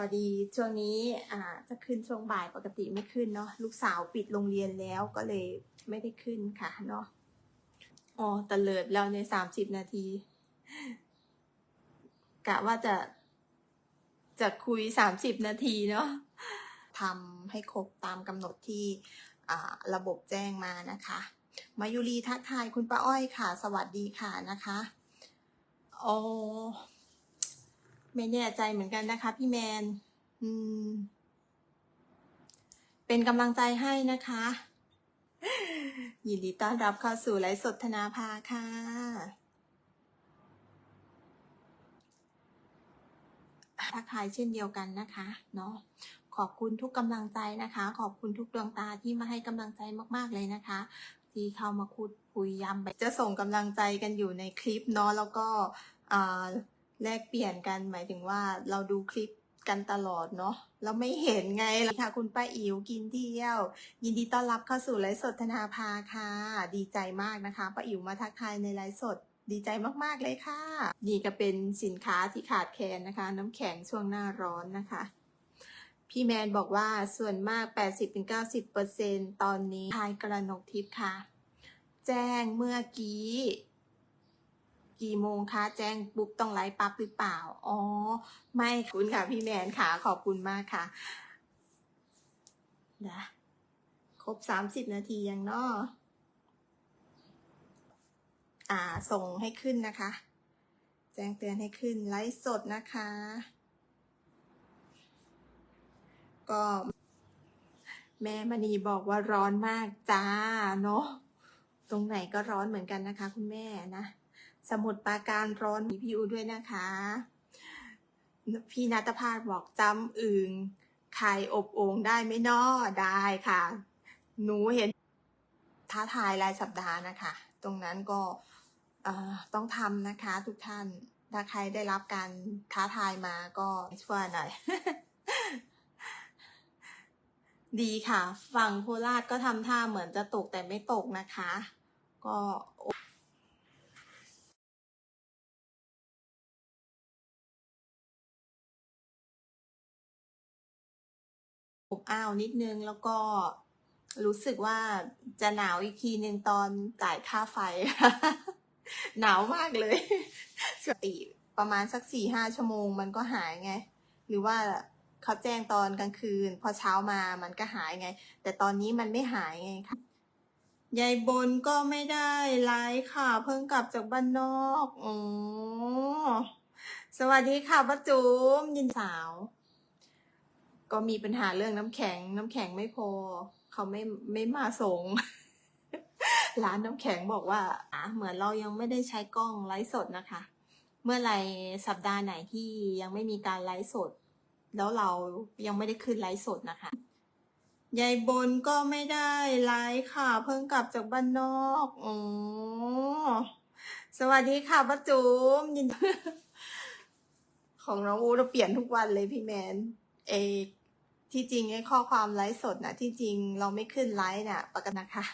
อดีช่วงนี้อ่าจะขึ้นช่วงบ่ายปกติไม่ขึ้นเนาะลูกสาวปิดโรงเรียนแล้วก็เลยไม่ได้ขึ้นค่ะเนาะอ๋อตะเลิดแล้วในสามสิบนาที กะว่าจะจะคุยสามสิบนาทีเนาะทำให้ครบตามกำหนดที่ระบบแจ้งมานะคะ มายุรีทักทายคุณป้าอ้อยค่ะ สวัสดีค่ะนะคะ อ๋อ ไม่แน่ใจเหมือนกันนะคะ พี่แมน อืม เป็นกำลังใจให้นะคะ ยินดีต้อนรับเข้าสู่ไลฟ์สดธนาภาค่ะ ทักทายเช่นเดียวกันนะคะ เนาะ ขอบคุณทุกกำลังใจนะคะ ขอบคุณทุกดวงตาที่มาให้กำลังใจมาก ๆ เลยนะคะ ที่เข้ามาคุดคุยย้ำจะส่งกำลังใจกันอยู่ในคลิปเนาะ แล้วก็อ่า แลกเปลี่ยนกันหมายถึงว่าเราดูคลิปกันตลอดเนาะเราไม่เห็นไงล่ะค่ะคุณป้าอิ๋วกินเที่ยว ยินดีต้อนรับเข้าสู่ไลฟ์สดธนาภาค่ะ ดีใจมากนะคะป้าอิ๋วมาทักทายในไลฟ์สดดีใจมากๆเลยค่ะ นี่ก็เป็นสินค้าที่ขาดแคลนนะคะ น้ำแข็งช่วงหน้าร้อนนะคะ พี่แมนบอกว่าส่วนมาก 80-90%ตอนนี้ทายกระนกทิพย์ค่ะ แจ้งเมื่อกี้ กี่โมงคะแจ้งปุ๊บต้องไลฟ์ปั๊บหรือเปล่า อ๋อ ไม่คุณค่ะพี่แมนค่ะ ขอบคุณมากค่ะนะครบ30นาทียังเนาะอ่า ส่งให้ขึ้นนะคะ แจ้งเตือนให้ขึ้นไลฟ์สดนะคะ ก็แม่มณีบอกว่าร้อนมากจ้าเนาะตรงไหนก็ร้อนเหมือนกันนะคะ คุณแม่นะ สมุดปาการร้อนมีพี่อูด้วยนะคะ พี่นัตภาสบอกจำอึงไข่อบโอ่งได้ไหมนอได้ค่ะ หนูเห็นท้าทายรายสัปดาห์นะคะ ตรงนั้นก็ต้องทำนะคะทุกท่าน ถ้าใครได้รับการท้าทายมาก็ช่วยหน่อย ดีค่ะ ฝั่งโคราชก็ทำท่าเหมือนจะตกแต่ไม่ตกนะคะ ก็ อบอ้าวนิดนึงแล้วก็รู้สึกว่าจะหนาวอีกทีหนึ่งตอนจ่ายค่าไฟ หนาวมากเลยปกติประมาณสักสี่ห้าชั่วโมงมันก็หายไง หรือว่าเขาแจ้งตอนกลางคืน พอเช้ามามันก็หายไง แต่ตอนนี้มันไม่หายไงค่ะยายบนก็ไม่ได้ไลฟ์ค่ะ เพิ่งกลับจากบ้านนอกอ๋อสวัสดีค่ะป้าจุ๋มยินสาว ก็มีปัญหาเรื่องน้ำแข็ง น้ำแข็งไม่พอ เขาไม่ไม่มาส่ง ร้านน้ำแข็งบอกว่าอะเหมือนเรายังไม่ได้ใช้กล้องไลฟ์สดนะคะ เมื่อไรสัปดาห์ไหนที่ยังไม่มีการไลฟ์สด แล้วเรายังไม่ได้ขึ้นไลฟ์สดนะคะยายบนก็ไม่ได้ไลฟ์ค่ะ เพิ่งกลับจากบ้านนอกอ๋อสวัสดีค่ะป้าจุ๋มยินของน้องอูเราเปลี่ยนทุกวันเลยพี่แมนเอก ที่จริงไอ้ข้อความไลฟ์สดนะที่จริงเราไม่ขึ้นไลฟ์น่ะปกตินะคะ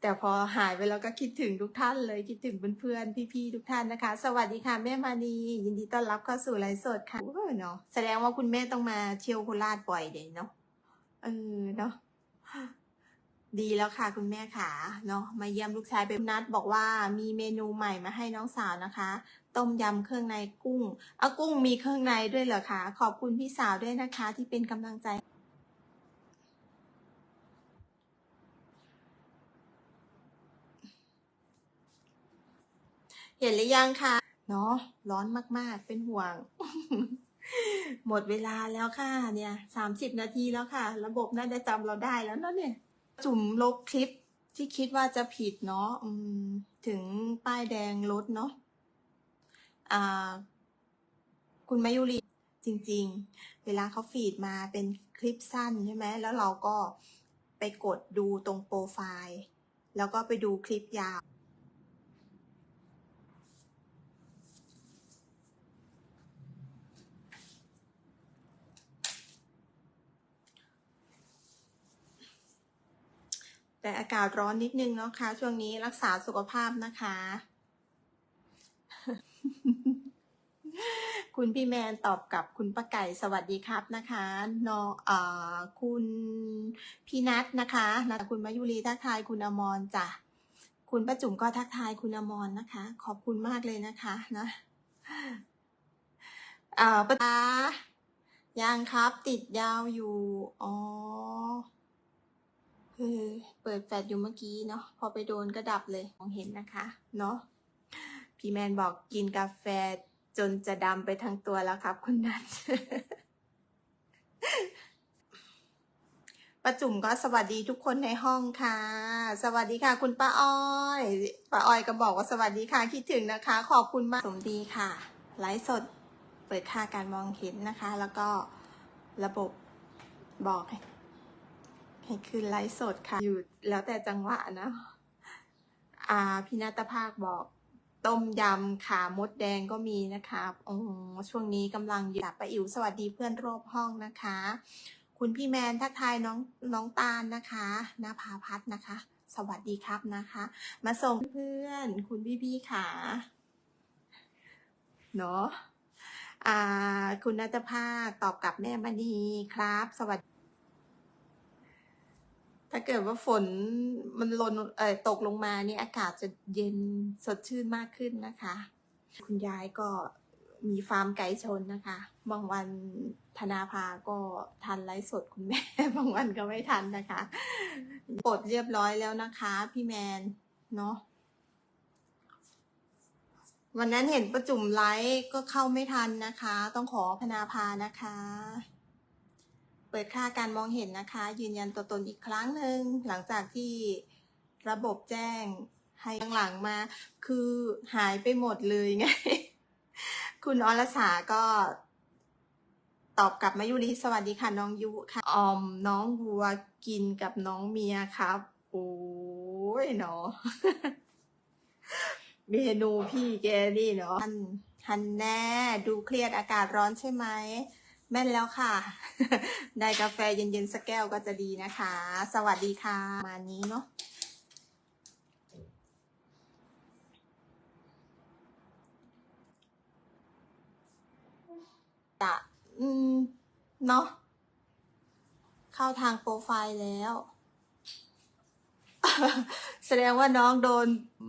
แต่พอหายไปแล้วก็คิดถึงทุกท่านเลยคิดถึงเพื่อนๆพี่ๆทุกท่านนะคะ สวัสดีค่ะแม่มานียินดีต้อนรับเข้าสู่ไลฟ์สดค่ะเนาะแสดงว่าคุณแม่ต้องมาเที่ยวโคราชบ่อยเดยเนาะเออเนาะดีแล้วค่ะคุณแม่ขาเนาะมาเยี่ยมลูกชายเป็นนัดบอกว่ามีเมนูใหม่มาให้น้องสาวนะคะ ต้มยำเครื่องในกุ้งเอากุ้งมีเครื่องในด้วยเหรอคะ ขอบคุณพี่สาวด้วยนะคะที่เป็นกำลังใจเห็นหรือยังคะเนาะร้อนมากๆ เป็นห่วง หมดเวลาแล้วค่ะ เนี่ยสามสิบนาทีแล้วค่ะ ระบบน่าจะจำเราได้แล้วเนาะเนี่ย จุ่มลบคลิปที่คิดว่าจะผิดเนาะถึงป้ายแดงรถเนาะ คุณมายุรีจริง ๆ เวลาเขาฟีดมาเป็นคลิปสั้นใช่ไหมแล้วเราก็ไปกดดูตรงโปรไฟล์ แล้วก็ไปดูคลิปยาว แต่อากาศร้อนนิดนึงเนาะคะ ช่วงนี้รักษาสุขภาพนะคะ คุณพี่แมนตอบกับคุณป้าไก่สวัสดีครับนะคะนอเอ่อคุณพี่นัทนะคะนะคุณมายุรีทักทายคุณอมรจ้ะคุณป้าจุ๋มก็ทักทายคุณอมรนะคะ ขอบคุณมากเลยนะคะนะเอ่อป้ายังครับ ติดยาวอยู่ อ๋อเออเปิดแฟลชอยู่เมื่อกี้เนาะพอไปโดนก็ดับเลยมองเห็นนะคะ เนาะ พี่แมนบอกกินกาแฟจนจะดำไปทั้งตัวแล้วครับ คุณนัทป้าจุ๋มก็สวัสดีทุกคนในห้องค่ะ สวัสดีค่ะ คุณป้าอ้อยป้าอ้อยก็บอกว่าสวัสดีค่ะคิดถึงนะคะ ขอบคุณมากสมดีค่ะ ไลฟ์สดเปิดค่าการมองเห็นนะคะ แล้วก็ระบบบอกให้ให้ขึ้นไลฟ์สดค่ะ อยู่แล้วแต่จังหวะนะ อ่าพี่นัตภาคบอก ต้มยำขามดแดงก็มีนะคะโอ้ช่วงนี้กำลังอยู่ป้าอิ๋วสวัสดีเพื่อนรอบห้องนะคะ คุณพี่แมนทักทายน้องน้องตาลนะคะนาภาพัฒน์นะคะ สวัสดีครับนะคะ มาส่งเพื่อนคุณพี่พี่ๆค่ะเนาะอ่าคุณนัตภาคตอบกลับแม่มณีครับ สวัสดี ถ้าเกิดว่าฝนมันลนเอ่อตกลงมานี่อากาศจะเย็นสดชื่นมากขึ้นนะคะ คุณยายก็มีฟาร์มไก่ชนนะคะ บางวันธนาภาก็ทันไลฟ์สดคุณแม่ บางวันก็ไม่ทันนะคะปลดเรียบร้อยแล้วนะคะ พี่แมนเนาะวันนั้นเห็นประจุมไลฟ์ก็เข้าไม่ทันนะคะ ต้องขอพนาภานะคะ เปิดค่าการมองเห็นนะคะ ยืนยันตัวตนอีกครั้งหนึ่งหลังจากที่ระบบแจ้งให้หลังมา คือหายไปหมดเลยไง คุณอรสาก็ ตอบกลับมายุริสวัสดีค่ะน้องยุค่ะออมน้องวัวกินกับน้องเมียครับ โอ้ยเนาะเมนูพี่แกนี่เนาะฮันฮันแน่ ดูเครียดอากาศร้อนใช่ไหม แม่นแล้วค่ะ ได้กาแฟเย็นๆสักแก้วก็จะดีนะคะ สวัสดีค่ะ มานี้เนาะจะอืม เนาะ เข้าทางโปรไฟล์แล้ว แสดงว่าน้องโดน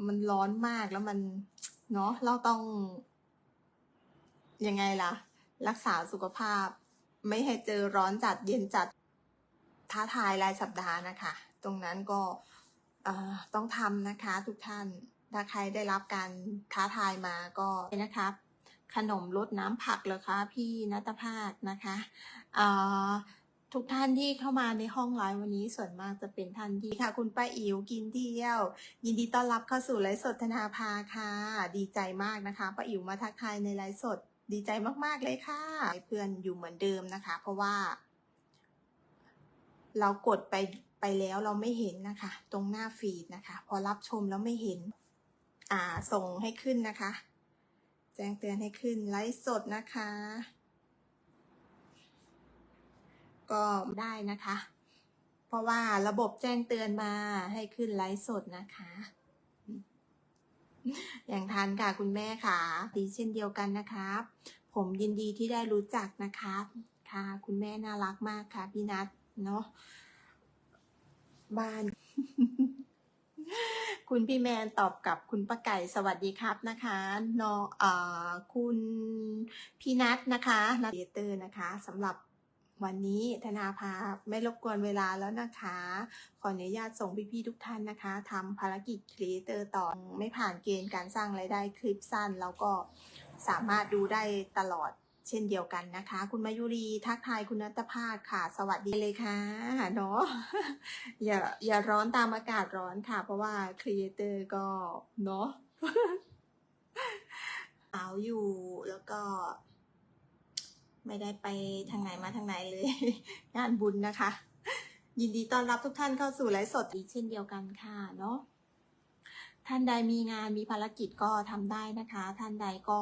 มันร้อนมากแล้วมัน เนาะ เราต้อง ยังไงล่ะ รักษาสุขภาพ ไม่ให้เจอร้อนจัดเย็นจัดท้าทายรายสัปดาห์นะคะ ตรงนั้นก็ต้องทำนะคะทุกท่าน ถ้าใครได้รับการท้าทายมาก็นะครับ ขนมรดน้ำผักเหรอคะพี่นัตภาคนะคะทุกท่านที่เข้ามาในห้องไลฟ์วันนี้ส่วนมากจะเป็นท่านที่ค่ะ คุณป้าอิ๋วกินเที่ยว ยินดีต้อนรับเข้าสู่ไลฟ์สดธนาภาค่ะ ดีใจมากนะคะป้าอิ๋วมาทักทายในไลฟ์สด ดีใจมากๆเลยค่ะเพื่อนอยู่เหมือนเดิมนะคะ เพราะว่า เรากดไปไปแล้วเราไม่เห็นนะคะ ตรงหน้าฟีดนะคะ พอรับชมแล้วไม่เห็น อ่าส่งให้ขึ้นนะคะ แจ้งเตือนให้ขึ้นไลฟ์สดนะคะ ก็ได้นะคะ เพราะว่าระบบแจ้งเตือนมาให้ขึ้นไลฟ์สดนะคะ อย่างทันค่ะคุณแม่ค่ะ ดีเช่นเดียวกันนะครับ ผมยินดีที่ได้รู้จักนะคะค่ะ คุณแม่น่ารักมากค่ะ พี่นัทเนาะบ้าน คุณพี่แมนตอบกับคุณป้าไก่สวัสดีครับนะคะนอเอ่อคุณพี่นัทนะคะนัทเตอร์นะคะสำหรับ วันนี้ธนาภาไม่รบกวนเวลาแล้วนะคะ ขออนุญาตส่งพี่ๆทุกท่านนะคะทำภารกิจครีเอเตอร์ต่อไม่ผ่านเกณฑ์การสร้างรายได้คลิปสั้น แล้วก็สามารถดูได้ตลอดเช่นเดียวกันนะคะ คุณมายุรีทักทายคุณนัตภาคค่ะ สวัสดีเลยค่ะเนาะอย่าอย่าร้อนตามอากาศร้อนค่ะ เพราะว่าครีเอเตอร์ก็เนาะหนาวอยู่แล้วก็ ไม่ได้ไปทางไหนมาทางไหนเลย งานบุญนะคะ ยินดีต้อนรับทุกท่านเข้าสู่ไลฟ์สดอีกเช่นเดียวกันค่ะเนาะท่านใดมีงานมีภารกิจก็ทำได้นะคะ ท่านใดก็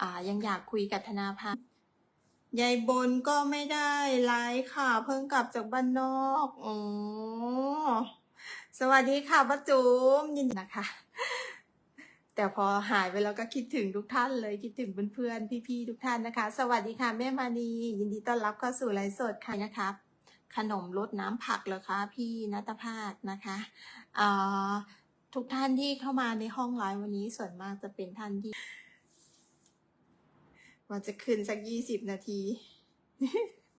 อ่ายังอยากคุยกับธนาภายายบนก็ไม่ได้ไลฟ์ค่ะ เพิ่งกลับจากบ้านนอกอ๋อสวัสดีค่ะป้าจุ๋มยินดีนะคะ แต่พอหายไปแล้วก็คิดถึงทุกท่านเลยคิดถึงเพื่อนๆพี่ๆทุกท่านนะคะ สวัสดีค่ะแม่มานียินดีต้อนรับเข้าสู่ไลฟ์สดค่ะนะคะขนมรดน้ำผักเหรอคะพี่นัตภาคนะคะทุกท่านที่เข้ามาในห้องไลฟ์วันนี้ส่วนมากจะเป็นท่านที่ว่าจะขึ้นสักยี่สิบนาที